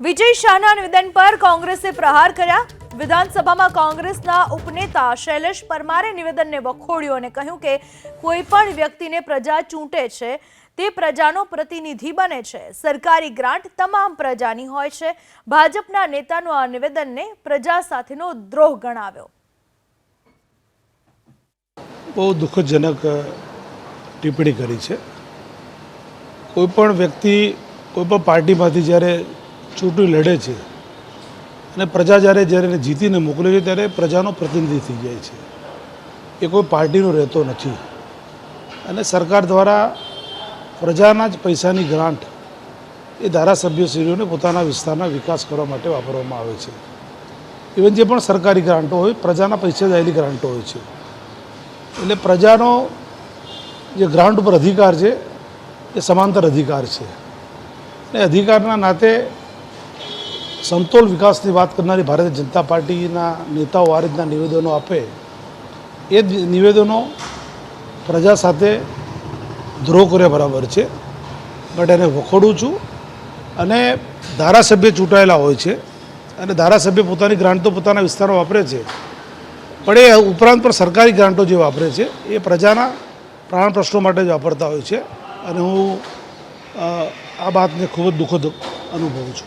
વિજય શાહના નિવેદન પર કોંગ્રેસે પ્રહાર કર્યા. વિધાનસભામાં કોંગ્રેસના ઉપનેતા શૈલેષ પરમારે નિવેદનને વખોડ્યું અને કહ્યું કે કોઈ પણ વ્યક્તિને પ્રજા ચૂંટે છે, તે પ્રજાનો પ્રતિનિધિ બને છે. સરકારી ગ્રાન્ટ તમામ પ્રજાની હોય છે. ભાજપના નેતાનું આ નિવેદનને પ્રજા સાથેનો દ્રોહ ગણાવ્યો. બહુ દુઃખજનક ટિપ્પણી કરી છે. કોઈ પણ વ્યક્તિ કોઈ પણ પાર્ટીમાંથી જ્યારે ચૂંટણી લડે છે અને પ્રજા જ્યારે જ્યારે એને જીતીને મોકલે છે ત્યારે પ્રજાનો પ્રતિનિધિ થઈ જાય છે. એ કોઈ પાર્ટીનો રહેતો નથી. અને સરકાર દ્વારા પ્રજાના જ પૈસાની ગ્રાન્ટ એ ધારાસભ્યશ્રીઓને પોતાના વિસ્તારના વિકાસ કરવા માટે વાપરવામાં આવે છે. ઇવન જે પણ સરકારી ગ્રાન્ટો હોય, પ્રજાના પૈસે જાયેલી ગ્રાન્ટો હોય છે. એટલે પ્રજાનો જે ગ્રાન્ટ ઉપર અધિકાર છે, એ સમાંતર અધિકાર છે. અને અધિકારના નાતે સમતોલ વિકાસની વાત કરનારી ભારતીય જનતા પાર્ટીના નેતાઓ આ રીતના નિવેદનો આપે. એ નિવેદનો પ્રજા સાથે દ્રોહ કર્યા બરાબર છે. બટ એને વખોડું છું અને ધારાસભ્ય ચૂંટાયેલા હોય છે અને ધારાસભ્ય પોતાની ગ્રાન્ટ તો પોતાના વિસ્તારમાં વાપરે છે. પણ એ ઉપરાંત પણ સરકારી ગ્રાન્ટો જે વાપરે છે એ પ્રજાના પ્રાણ પ્રશ્નો માટે જ વાપરતા હોય છે. અને હું આ બાતને ખૂબ જ દુઃખદ અનુભવું છું.